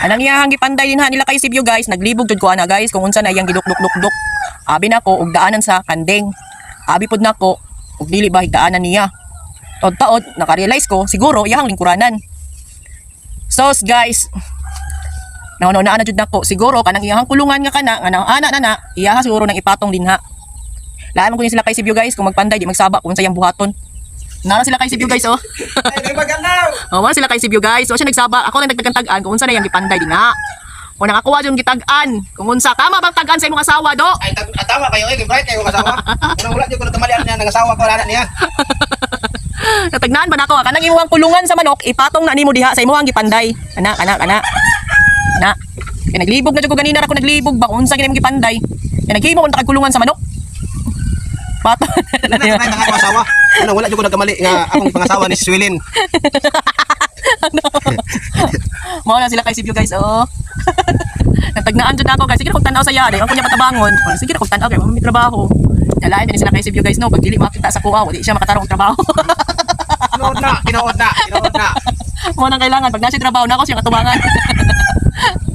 Anang iyahang gipanday din ha nila kay Sibyo guys, naglibog jud ko ana guys kung unsa na iyang giduk-duk-duk-duk. Abi na ko og daanan sa kandeng. Abi pud nako og dili ba higdaanan niya. Tod-taod naka-realize ko siguro iyang lingkuranan. So guys, Nauno na jud nako siguro kanang iyang kulungan nga kana nga ana na na iyaha siguro nang ipatong din ha. Mo ko sila kay Sibyo guys kung magpanday di magsaba kung sayang buhaton. Nara sila kay Sibyo guys oh. Ay, nagbagandaw! Oh, wala sila kay Sibyo guys. So siya nagsaba, ako lang nagtagkantagan kung unsa na yang gipanday din ha. O nakakuha yung gitag-an. Kung unsa tama bang tag-an sa imong asawa do? Ay, tag ah, tama kayo, eh, bright kayo kasawa. Unang wala, di ko nakamalian niya, nag-asawa ko, wala niya. Natagnaan ba nako kanang imong kulungan sa manok ipatong na nimo diha sa imong gipanday. Ana, ana, ana. Ana. Kaya naglibog na jud ko ganina ra ko naglibog ba kung unsa imong gipanday. Kaya naghimo ko kulungan sa manok. Patong Wala na, na ako asawa. Wala, di ko nagkamali nga akong pangasawa ni Swilin. Mao na sila kay Sibyo guys, oh. Natagnaan jud ako guys. Sige na kung tanaw sa yari. Ang kunya patabangon. Oh, sige na kung tanaw kay may trabaho. Nalain din sila kay Sibyo guys no. Pag dili makita sa kuha, di siya makatarong trabaho. Tinood na, tinood na, tinood na. Mo nang kailangan pag nasa trabaho na ako siya katubangan.